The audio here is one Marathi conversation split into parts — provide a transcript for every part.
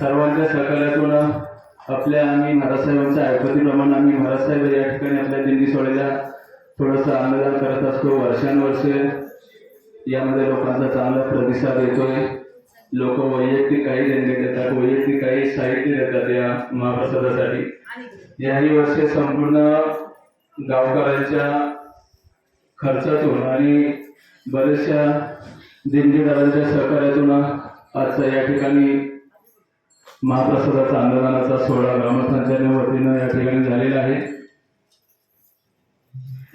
सर्वांच्या सहकार्यातून आपल्या आम्ही महाराजसाहेबांच्या ऐपतीप्रमाणे आम्ही महाराजसाहेब या ठिकाणी आपल्या दिंडी सोहळ्याला थोडंसं अन्नदान करत असतो. वर्षानुवर्षे यामध्ये लोकांचा चांगला प्रतिसाद येतोय. लोक वैयक्तिक काही देणगे देतात वैयक्तिक काही साहित्य देतात या महाप्रसादासाठी. याही वर्षी संपूर्ण गावकऱ्यांच्या खर्चातून आणि बऱ्याचशा दिंडीदारांच्या सहकार्यातून आजचा या ठिकाणी महाप्रसादाचा अन्नदानाचा सोहळा ग्रामस्थांच्या वतीनं या ठिकाणी झालेला आहे.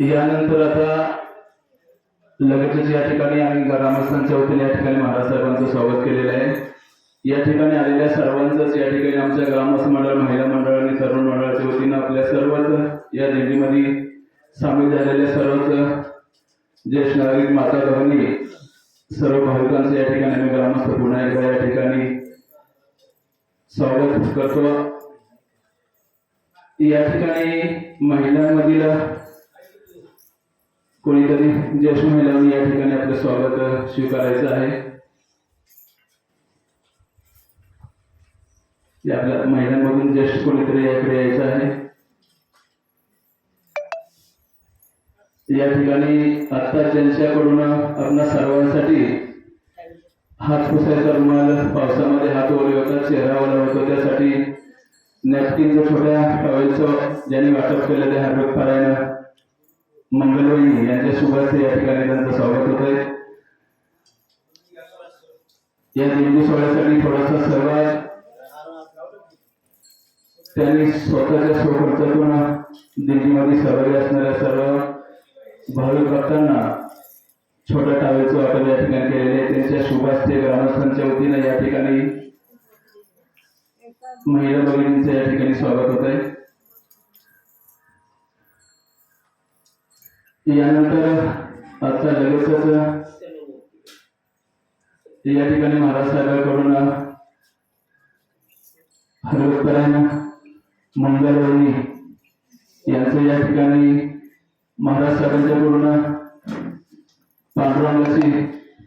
यानंतर आता लगेचच या ठिकाणी आम्ही ग्रामस्थांच्या वतीने या ठिकाणी महाराज साहेबांचं स्वागत केलेलं आहे. या ठिकाणी आलेल्या सर्वांचंच या ठिकाणी आमच्या ग्रामस्थ मंडळ महिला मंडळ आणि तरुण मंडळाच्या वतीनं आपल्या सर्वच या दिंडीमध्ये सामील झालेल्या सर्वच ज्येष्ठ नागरिक माता भगिनी सर्व भाविकांचं या ठिकाणी आम्ही ग्रामस्थ पुन्हा एकदा स्वागत करतो. या ठिकाणी महिलांमधील कोणीतरी ज्येष्ठ महिलांनी या ठिकाणी आपलं स्वागत स्वीकारायचं आहे. आपल्या महिलांमधून ज्येष्ठ कोणीतरी याकडे यायचं आहे. या ठिकाणी आता ज्यांच्याकडून आपल्या सर्वांसाठी हात पुसायचा रुमाल पावसामध्ये हात ओले होता चेहरा होतो त्यासाठी नॅपकिनचं छोट्या टॉवेलचं ज्यांनी वाटप केलं ते हरबत पारायण मंगलवाई यांच्या शुभार्थ या ठिकाणी त्यांचं स्वागत होत आहे या दिंडी सोहळ्यासाठी थोडासा सहभाग त्यांनी स्वतःच्या स्वखर्चातून दिंडीमध्ये सहभागी असणाऱ्या सर्व भाविक भक्तांना छोट्या टावेचं वाटप या ठिकाणी केलेले त्यांच्या शुभास्ते ग्रामस्थांच्या वतीनं या ठिकाणी महिला भगिनींचं या ठिकाणी स्वागत होत आहे यानंतर आता लगेचच या ठिकाणी महाराज साहेबांकडून हरवतरायण मंगलवणी यांचं या ठिकाणी महाराज साहेबांच्याकडून पांडुरंगाची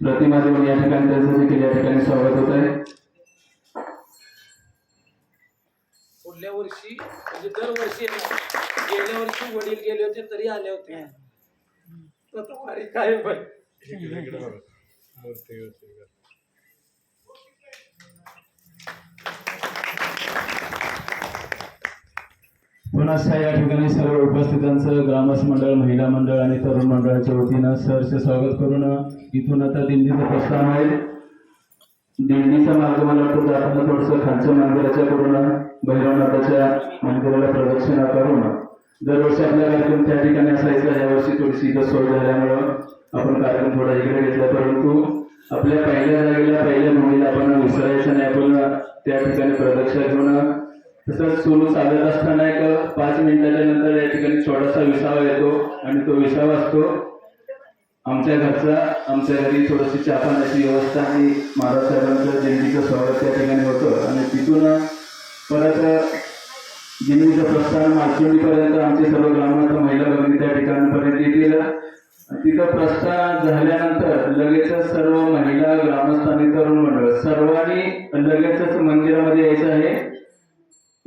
प्रतिमा देऊन या ठिकाणी त्यांचं देखील या ठिकाणी स्वागत वर्षी म्हणजे दरवर्षी गेल्या वर्षी वडील गेले होते तरी आले होते. वारी काय पण पुन्हा या ठिकाणी सर्व उपस्थितांचं ग्रामस्थ मंडळ महिला मंडळ आणि तरुण मंडळाच्या वतीनं सहर्ष स्वागत करून इथून आता दिंडीचं प्रस्थान आहे. दिंडीचा मार्ग मला वाटतं जाताना थोडंसं खालच्या मंदिराच्या करून भैरवनाथाच्या मंदिराला प्रदक्षिणा करून दरवर्षी आपला कार्यक्रम त्या ठिकाणी असायचा. यावर्षी थोडीशी इथं सोय झाल्यामुळं आपण कार्यक्रम थोडा इकडे घेतला. परंतु आपल्या पहिल्या जागेला पहिल्या भूमीला आपण विसरायचं नाही. आपण त्या ठिकाणी प्रदक्षिणा घेऊन तसंच सुरू चालत असताना एक पाच मिनिटाच्या नंतर या ठिकाणी छोटासा विसावा येतो आणि तो विसावा असतो. आमच्या घरचा आमच्या घरी थोडीशी चहा व्यवस्था आणि महाराज साहेबांचं जयंतीचं स्वागत त्या ठिकाणी होतं. आणि तिथून परत दिंडीचं प्रस्थान मालचुंडीपर्यंत आमचे सर्व ग्रामात महिला भगिनी त्या ठिकाणपर्यंत येतील. तिथं प्रस्थान झाल्यानंतर लगेचच सर्व महिला ग्रामस्थ आणि तरुण मंडळ सर्वांनी लगेचच मंदिरामध्ये यायचं आहे.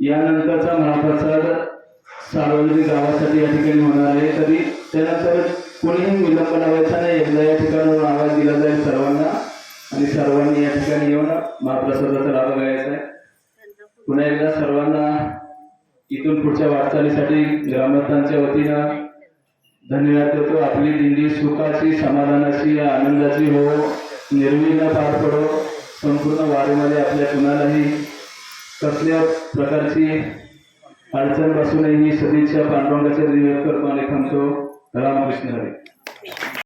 यानंतरचा महाप्रसाद सार्वजनिक गावासाठी या ठिकाणी होणार आहे. तरी त्यानंतर कोणीही महाप्रसादाचा लाभ घ्यायचा आहे. पुन्हा एकदा सर्वांना इथून पुढच्या वाटचालीसाठी ग्रामस्थांच्या वतीनं धन्यवाद देतो. आपली दिंडी सुखाची समाधानाची आनंदाची हो. निर्विघ्न पार पडो. संपूर्ण वारीमध्ये आपल्या कुणालाही कसल्या प्रकारची अडचण बसू नये सदिच्छा पांडुरंगाच्या दिव्य करतो थांबतो. रामकृष्ण हरी.